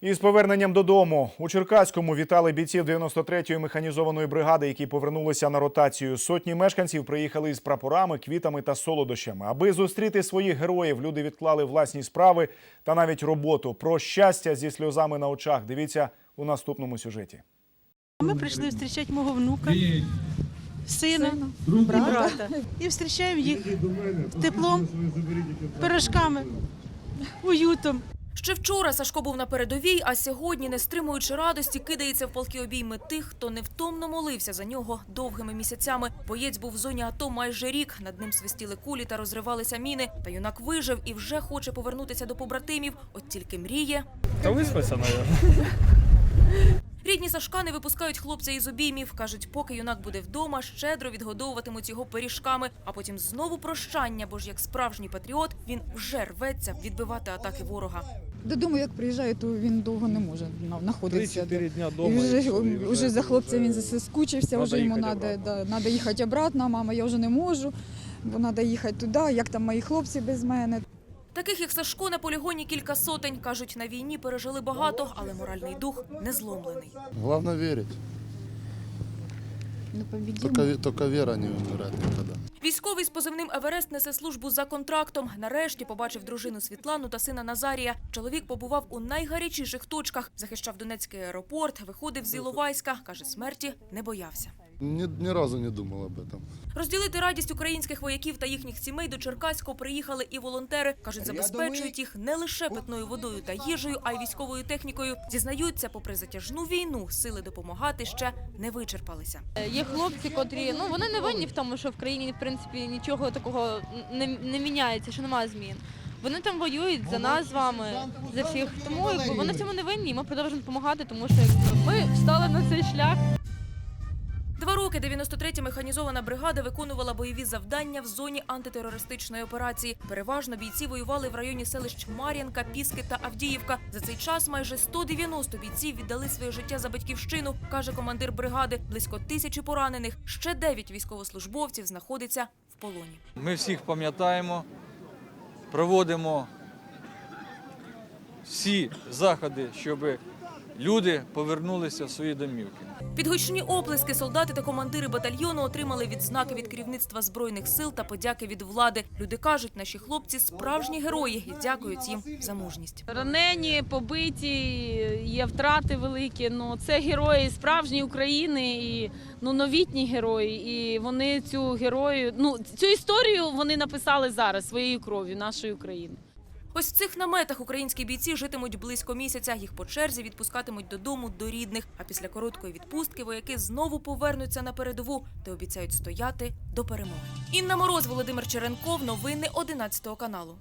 Із поверненням додому у Черкаському вітали бійців 93-ї механізованої бригади, які повернулися на ротацію. Сотні мешканців приїхали із прапорами, квітами та солодощами. Аби зустріти своїх героїв, люди відклали власні справи та навіть роботу. Про щастя зі сльозами на очах. Дивіться у наступному сюжеті. Ми прийшли зустрічати мого внука, сина і брата. І зустрічаємо їх теплом, пирожками, уютом. Ще вчора Сашко був на передовій, а сьогодні, не стримуючи радості, кидається в полки обійми тих, хто невтомно молився за нього довгими місяцями. Боєць був в зоні АТО майже рік. Над ним свистіли кулі та розривалися міни. Та юнак вижив і вже хоче повернутися до побратимів. От тільки мріє. Та виспався, мабуть. Рідні Сашка не випускають хлопця із обіймів. кажуть, поки юнак буде вдома, щедро відгодовуватимуть його пиріжками. А потім знову прощання, бо ж як справжній патріот він вже рветься відбивати атаки ворога. Додому, як приїжджає, то він довго не може на- знаходитися. 3-4 дня І вже, і все, і вже за хлопцем він заскучився, вже йому їхати треба обратно. да, надо їхати обратно. Мама, я вже не можу, бо треба їхати туди, як там мої хлопці без мене. Таких як Сашко на полігоні кілька сотень. кажуть, на війні пережили багато, але моральний дух не зломлений. Головне верить. Только, только вера не умирает никогда. Військовий з позивним Еверест несе службу за контрактом. Нарешті побачив дружину Світлану та сина Назарія. Чоловік побував у найгарячіших точках, захищав Донецький аеропорт, виходив з Іловайська. каже, смерті не боявся. Ни, ни разу не думал об этом. Розділити радість українських вояків та їхніх сімей до Черкаського приїхали і волонтери. кажуть, забезпечують їх не лише питною водою та їжею, а й військовою технікою. Зізнаються, попри затяжну війну, сили допомагати ще не вичерпалися. Є хлопці, котрі ну вони не винні в тому, що в країні в принципі нічого такого не, не міняється, що немає змін. Вони там воюють за нас з вами, за всіх. Тому вони в цьому не винні. і Ми продовжуємо допомагати, тому що ми встали на цей шлях. Два роки 93-я механізована бригада виконувала бойові завдання в зоні антитерористичної операції. Переважно бійці воювали в районі селищ Мар'янка, Піски та Авдіївка. За цей час майже 190 бійців віддали своє життя за батьківщину, каже командир бригади. Близько тисячі поранених. Ще дев'ять військовослужбовців знаходиться в полоні. Ми всіх пам'ятаємо, проводимо всі заходи, щоб люди повернулися в свої домівки. Під гучні оплески солдати та командири батальйону отримали відзнаки від керівництва збройних сил та подяки від влади. Люди кажуть, наші хлопці справжні герої і дякують їм за мужність. Ранені, побиті, є втрати великі. Ну це герої справжньої України і ну новітні герої. І вони цю герою, ну цю історію вони написали зараз своєю кров'ю нашої України. Ось в цих наметах українські бійці житимуть близько місяця. Їх по черзі відпускатимуть додому до рідних. А після короткої відпустки вояки знову повернуться на передову та обіцяють стояти до перемоги. Інна Мороз, Володимир Черенков. Новини 11 каналу.